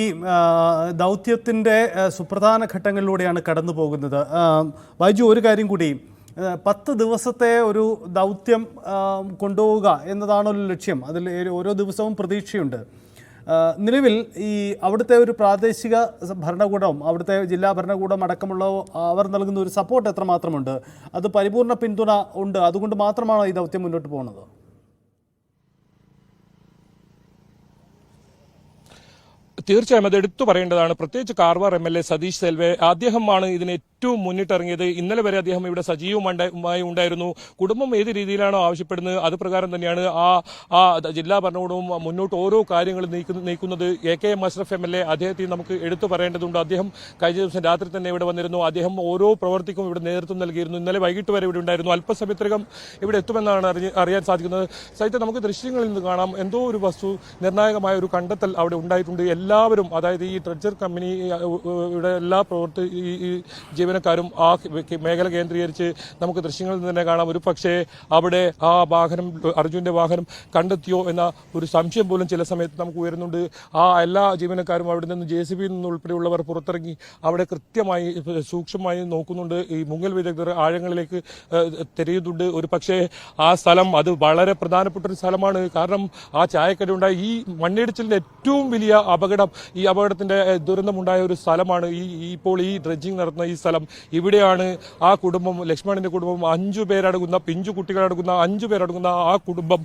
ഈ ദൗത്യത്തിന്റെ സുപ്രധാന ഘട്ടങ്ങളിലൂടെയാണ് കടന്നു പോകുന്നത്. വൈജു ഒരു കാര്യം കൂടി. പത്ത് ദിവസത്തെ ഒരു ദൗത്യം കൊണ്ടുപോവുക എന്നതാണൊരു ലക്ഷ്യം. അതിൽ ഓരോ ദിവസവും പ്രതീക്ഷയുണ്ട്. നിലവിൽ ഈ അവിടുത്തെ ഒരു പ്രാദേശിക ഭരണകൂടം അവിടുത്തെ ജില്ലാ ഭരണകൂടം അടക്കമുള്ള അവർ നൽകുന്ന ഒരു സപ്പോർട്ട് എത്രമാത്രമുണ്ട്? അത് പരിപൂർണ പിന്തുണ ഉണ്ട്. അതുകൊണ്ട് മാത്രമാണോ ഈ ദൗത്യം മുന്നോട്ട് പോകുന്നത്? തീർച്ചയായും അത് എടുത്തു പറയേണ്ടതാണ്. പ്രത്യേകിച്ച് Karwar M L A Satish Sail അദ്ദേഹമാണ് ഇതിന് ഏറ്റവും മുന്നിട്ടിറങ്ങിയത്. ഇന്നലെ വരെ അദ്ദേഹം ഇവിടെ സജീവമായി ഉണ്ടായിരുന്നു. കുടുംബം ഏത് രീതിയിലാണോ ആവശ്യപ്പെടുന്നത് അത് പ്രകാരം തന്നെയാണ് ആ ആ ജില്ലാ ഭരണകൂടവും മുന്നോട്ട് ഓരോ കാര്യങ്ങളും നീക്കുന്നത്. A K M Ashraf M L A അദ്ദേഹത്തെ നമുക്ക് എടുത്തു പറയേണ്ടതുണ്ട്. അദ്ദേഹം കഴിഞ്ഞ ദിവസം രാത്രി തന്നെ ഇവിടെ വന്നിരുന്നു. അദ്ദേഹം ഓരോ പ്രവർത്തിക്കും ഇവിടെ നേതൃത്വം നൽകിയിരുന്നു. ഇന്നലെ വൈകിട്ട് വരെ ഇവിടെ ഉണ്ടായിരുന്നു. അല്പസമയത്തിനകം ഇവിടെ എത്തുമെന്നാണ് അറിയാൻ സാധിക്കുന്നത്. സഹിതം നമുക്ക് ദൃശ്യങ്ങളിൽ നിന്ന് കാണാം. എന്തോ ഒരു വസ്തു നിർണായകമായ ഒരു കണ്ടെത്തൽ അവിടെ ഉണ്ടായിട്ടുണ്ട്. എല്ലാവരും അതായത് ഈ ട്രെജർ കമ്പനിയുടെ എല്ലാ പ്രവർത്തി ഈ ജീവനക്കാരും ആ മേഖല കേന്ദ്രീകരിച്ച് നമുക്ക് ദൃശ്യങ്ങളിൽ തന്നെ കാണാം. ഒരു പക്ഷേ അവിടെ ആ വാഹനം അർജുന്റെ വാഹനം കണ്ടെത്തിയോ എന്ന ഒരു സംശയം പോലും ചില സമയത്ത് നമുക്ക് ഉയരുന്നുണ്ട്. ആ എല്ലാ ജീവനക്കാരും അവിടെ നിന്ന് ജെ സി ബിയിൽ നിന്ന് ഉൾപ്പെടെയുള്ളവർ പുറത്തിറങ്ങി അവിടെ കൃത്യമായി സൂക്ഷ്മമായി നോക്കുന്നുണ്ട്. ഈ മുങ്ങൽ വിദഗ്ധർ ആഴങ്ങളിലേക്ക് തിരയുന്നുണ്ട്. ഒരു പക്ഷേ ആ സ്ഥലം അത് വളരെ പ്രധാനപ്പെട്ട ഒരു സ്ഥലമാണ്. കാരണം ആ ചായക്കട ഉണ്ടായ ഈ മണ്ണിടിച്ചിലിന്റെ ഏറ്റവും വലിയ അപകടം ഈ അപകടത്തിന്റെ ദുരന്തമുണ്ടായ ഒരു സ്ഥലമാണ് ഈ ഇപ്പോൾ ഈ ഡ്രഡ്ജിങ് നടത്തുന്ന ഈ സ്ഥലം. ഇവിടെയാണ് ആ കുടുംബം ലക്ഷ്മണന്റെ കുടുംബം അഞ്ചു പേരടങ്ങുന്ന പിഞ്ചു കുട്ടികളടങ്ങുന്ന അഞ്ചു പേരടങ്ങുന്ന ആ കുടുംബം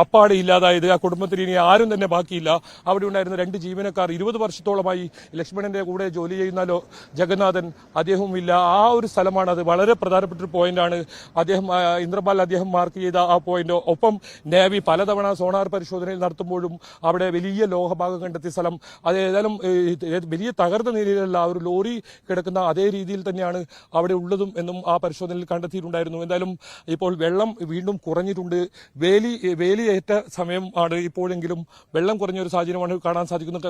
അപ്പാടെ ഇല്ലാതായത്. ആ കുടുംബത്തിൽ ഇനി ആരും തന്നെ ബാക്കിയില്ല. അവിടെ ഉണ്ടായിരുന്ന രണ്ട് ജീവനക്കാർ ഇരുപത് വർഷത്തോളമായി ലക്ഷ്മണന്റെ കൂടെ ജോലി ചെയ്യുന്ന ജഗന്നാഥൻ അദ്ദേഹവും ഇല്ല. ആ ഒരു സ്ഥലമാണ് അത്. വളരെ പ്രധാനപ്പെട്ട ഒരു പോയിന്റാണ്. അദ്ദേഹം ഇന്ദ്രപാൽ അദ്ദേഹം മാർക്ക് ചെയ്ത ആ പോയിന്റ്. ഒപ്പം നേവി പലതവണ സോണാർ പരിശോധനയിൽ നടത്തുമ്പോഴും അവിടെ വലിയ ലോഹഭാഗം കണ്ടെത്തിയ സ്ഥലം. അത് ഏതായാലും വലിയ തകർന്ന നിലയിലല്ല ഒരു ലോറി കിടക്കുന്ന അതേ രീതിയിൽ തന്നെയാണ് അവിടെ ഉള്ളതും എന്നും ആ പരിശോധനയിൽ കണ്ടെത്തിയിട്ടുണ്ടായിരുന്നു. എന്തായാലും ഇപ്പോൾ വെള്ളം വീണ്ടും കുറഞ്ഞിട്ടുണ്ട്. വേലി വേലിയേറ്റ സമയം ആണ് ഇപ്പോഴെങ്കിലും വെള്ളം കുറഞ്ഞ ഒരു സാഹചര്യമാണ് കാണാൻ സാധിക്കുന്നത്.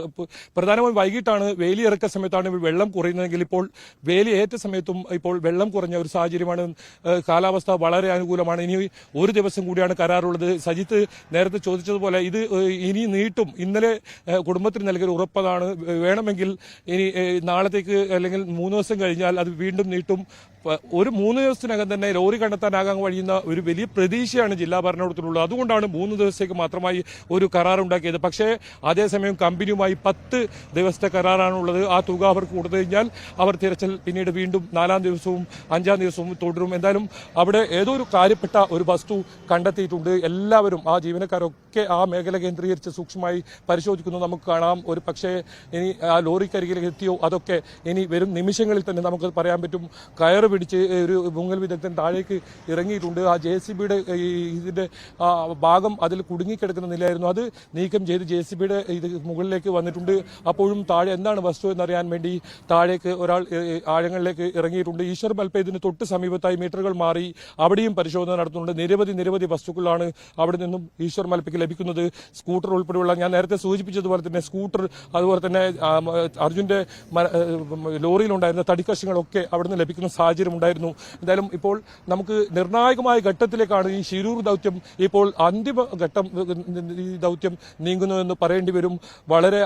പ്രധാനമായും വൈകിട്ടാണ് വേലി ഇറക്ക സമയത്താണ് വെള്ളം കുറയുന്നതെങ്കിൽ ഇപ്പോൾ വേലിയേറ്റ സമയത്തും ഇപ്പോൾ വെള്ളം കുറഞ്ഞ ഒരു സാഹചര്യമാണ് കാലാവസ്ഥ വളരെ അനുകൂലമാണ്. ഇനി ഒരു ദിവസം കൂടിയാണ് കരാറുള്ളത്. സജിത്ത് നേരത്തെ ചോദിച്ചതുപോലെ ഇത് ഇനി നീട്ടും. ഇന്നലെ കുടുംബത്തിന് നൽകിയ ഒരു ഉറപ്പതാണ്. വേണമെങ്കിൽ ഇനി നാളത്തേക്ക് അല്ലെങ്കിൽ മൂന്ന് ദിവസം കഴിഞ്ഞാൽ അത് വീണ്ടും നീട്ടും. ഒരു മൂന്ന് ദിവസത്തിനകം തന്നെ ലോറി കണ്ടെത്താനാകാൻ കഴിയുന്ന ഒരു വലിയ പ്രതീക്ഷയാണ് ജില്ലാ ഭരണകൂടത്തിനുള്ളത്. അതുകൊണ്ടാണ് മൂന്ന് ദിവസത്തേക്ക് മാത്രമായി ഒരു കരാർ ഉണ്ടാക്കിയത്. പക്ഷേ അതേസമയം കമ്പനിയുമായി പത്ത് ദിവസത്തെ കരാറാണുള്ളത്. ആ തുക അവർക്ക് കൊടുത്തു കഴിഞ്ഞാൽ അവർ തിരച്ചിൽ പിന്നീട് വീണ്ടും നാലാം ദിവസവും അഞ്ചാം ദിവസവും തുടരും. എന്തായാലും അവിടെ ഏതോ ഒരു കാര്യപ്പെട്ട ഒരു വസ്തു കണ്ടെത്തിയിട്ടുണ്ട്. എല്ലാവരും ആ ജീവനക്കാരൊക്കെ ആ മേഖല കേന്ദ്രീകരിച്ച് സൂക്ഷ്മമായി പരിശോധിക്കുന്നു. നമുക്ക് കാണാം. ഒരു പക്ഷേ ഇനി ആ ലോറിക്കരികിലേക്ക് എത്തിയോ? അതൊക്കെ ഇനി വരും നിമിഷങ്ങളിൽ തന്നെ നമുക്ക് പറയാൻ പറ്റും. കയറ് പിടിച്ച് ഒരു മുങ്ങൽ വിദഗ്ധൻ താഴേക്ക് ഇറങ്ങിയിട്ടുണ്ട്. ആ ജെ സി ബിയുടെ ഇതിന്റെ ആ ഭാഗം അതിൽ കുടുങ്ങിക്കിടക്കുന്ന നിലയായിരുന്നു. അത് നീക്കം ചെയ്ത് ജെ സി ബിയുടെ ഇത് മുകളിലേക്ക് വന്നിട്ടുണ്ട്. അപ്പോഴും താഴെ എന്താണ് വസ്തു എന്നറിയാൻ വേണ്ടി താഴേക്ക് ഒരാൾ ആഴങ്ങളിലേക്ക് ഇറങ്ങിയിട്ടുണ്ട്. ഈശ്വർ മൽപ്പ ഇതിന് തൊട്ട് സമീപത്തായി മീറ്ററുകൾ മാറി അവിടെയും പരിശോധന നടത്തുന്നുണ്ട്. നിരവധി നിരവധി വസ്തുക്കളാണ് അവിടെ നിന്നും ഈശ്വർ മൽപ്പയ്ക്ക് ലഭിക്കുന്നത്. സ്കൂട്ടർ ഉൾപ്പെടെയുള്ള ഞാൻ നേരത്തെ സൂചിപ്പിച്ചതുപോലെ തന്നെ സ്കൂട്ടർ അതുപോലെ തന്നെ അർജുന്റെ ലോറിയിലുണ്ടായിരുന്ന തടിക്കഷ്ണങ്ങളൊക്കെ അവിടുന്ന് ലഭിക്കുന്ന സാഹചര്യം ഉണ്ടായിരുന്നു. എന്തായാലും ഇപ്പോൾ നമുക്ക് നിർണായകമായ ഘട്ടത്തിലേക്കാണ് ഈ ശിരൂർ ദൗത്യം ഇപ്പോൾ അന്തിമ ഘട്ടം ഈ ദൗത്യം നീങ്ങുന്നതെന്ന് പറയേണ്ടി വരും. വളരെ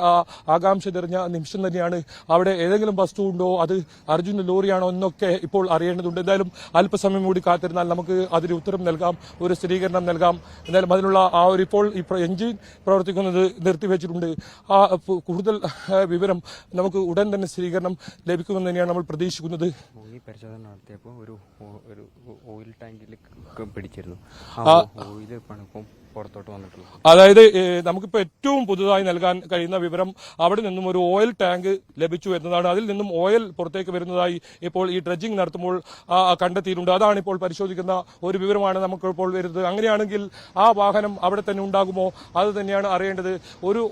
ആകാംക്ഷ നിറഞ്ഞ നിമിഷം തന്നെയാണ് അവിടെ ഏതെങ്കിലും വസ്തു ഉണ്ടോ? അത് അർജുന ലോറിയാണോ എന്നൊക്കെ ഇപ്പോൾ അറിയേണ്ടതുണ്ട്. എന്തായാലും അല്പസമയം കൂടി കാത്തിരുന്നാൽ നമുക്ക് അതിന് ഉത്തരം നൽകാം ഒരു സ്ഥിരീകരണം നൽകാം. എന്തായാലും അതിനുള്ള ആ ഒരു ഇപ്പോൾ എഞ്ചിൻ പ്രവർത്തിക്കുന്നത് നിർത്തിവെച്ചിട്ടുണ്ട്. ആ കൂടുതൽ വിവരം നമുക്ക് ഉടൻ തന്നെ സ്ഥിരീകരണം ലഭിക്കുമെന്ന് തന്നെയാണ് നമ്മൾ പ്രതീക്ഷിക്കുന്നത്. നടത്തിയപ്പോൾ ഒരു ഒരു ഓയിൽ ടാങ്കിൽ പിടിച്ചിരുന്നു. ഓയിൽ പണിപ്പം പുറത്തോട്ട് വന്നിട്ടുള്ളത്. അതായത് നമുക്കിപ്പോൾ ഏറ്റവും പുതുതായി നൽകാൻ കഴിയുന്ന വിവരം അവിടെ നിന്നും ഒരു ഓയിൽ ടാങ്ക് ലഭിച്ചു എന്നതാണ്. അതിൽ നിന്നും ഓയിൽ പുറത്തേക്ക് വരുന്നതായി ഇപ്പോൾ ഈ ഡ്രഡ്ജിംഗ് നടത്തുമ്പോൾ കണ്ടെത്തിയിട്ടുണ്ട്. അതാണ് ഇപ്പോൾ പരിശോധിക്കുന്ന ഒരു വിവരമാണ് നമുക്കിപ്പോൾ വരുന്നത്. അങ്ങനെയാണെങ്കിൽ ആ വാഹനം അവിടെ തന്നെ ഉണ്ടാകുമോ? അത് തന്നെയാണ് അറിയേണ്ടത്. ഒരു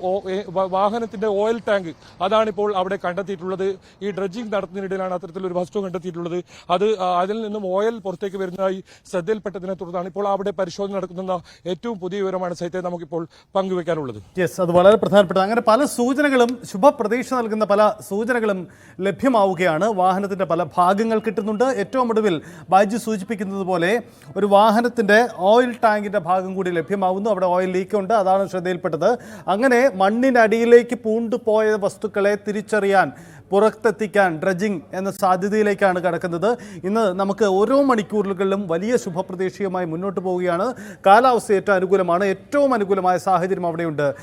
വാഹനത്തിന്റെ ഓയിൽ ടാങ്ക് അതാണിപ്പോൾ അവിടെ കണ്ടെത്തിയിട്ടുള്ളത്. ഈ ഡ്രഡ്ജിംഗ് നടത്തുന്നതിനിടയിലാണ് അത്തരത്തിലൊരു വസ്തു കണ്ടെത്തിയിട്ടുള്ളത്. അത് അതിൽ നിന്നും ഓയിൽ പുറത്തേക്ക് വരുന്നതായി ശ്രദ്ധയിൽപ്പെട്ടതിനെ തുടർന്നാണ് ഇപ്പോൾ അവിടെ പരിശോധന നടക്കുന്ന ഏറ്റവും പുതിയ വിവരമാണ് സഹിതം നമുക്കിപ്പോൾ പങ്കുവെക്കാനുള്ളത്. യെസ് അത് വളരെ പ്രധാനപ്പെട്ട അങ്ങനെ പല സൂചനകളും ശുഭപ്രതീക്ഷ നൽകുന്ന പല സൂചനകളും ലഭ്യമാവുകയാണ്. വാഹനത്തിന്റെ പല ഭാഗങ്ങൾ കിട്ടുന്നുണ്ട്. ഏറ്റവും ഒടുവിൽ ബാജു സൂചിപ്പിക്കുന്നത് പോലെ ഒരു വാഹനത്തിന്റെ ഓയിൽ ടാങ്കിന്റെ ഭാഗം കൂടി ലഭ്യമാവുന്നു. അവിടെ ഓയിൽ ലീക്ക് ഉണ്ട്. അതാണ് ശ്രദ്ധയിൽപ്പെട്ടത്. അങ്ങനെ മണ്ണിനടിയിലേക്ക് പൂണ്ടുപോയ വസ്തുക്കളെ തിരിച്ചറിയാൻ പുറത്തെത്തിക്കാൻ ഡ്രഡ്ജിംഗ് എന്ന സാധ്യതയിലേക്കാണ് കടക്കുന്നത്. ഇന്ന് നമുക്ക് ഓരോ മണിക്കൂറുകളിലും വലിയ ശുഭപ്രതീക്ഷയുമായി മുന്നോട്ട് പോവുകയാണ്. കാലാവസ്ഥ ഏറ്റവും അനുകൂലമാണ്. ഏറ്റവും അനുകൂലമായ സാഹചര്യം അവിടെയുണ്ട്.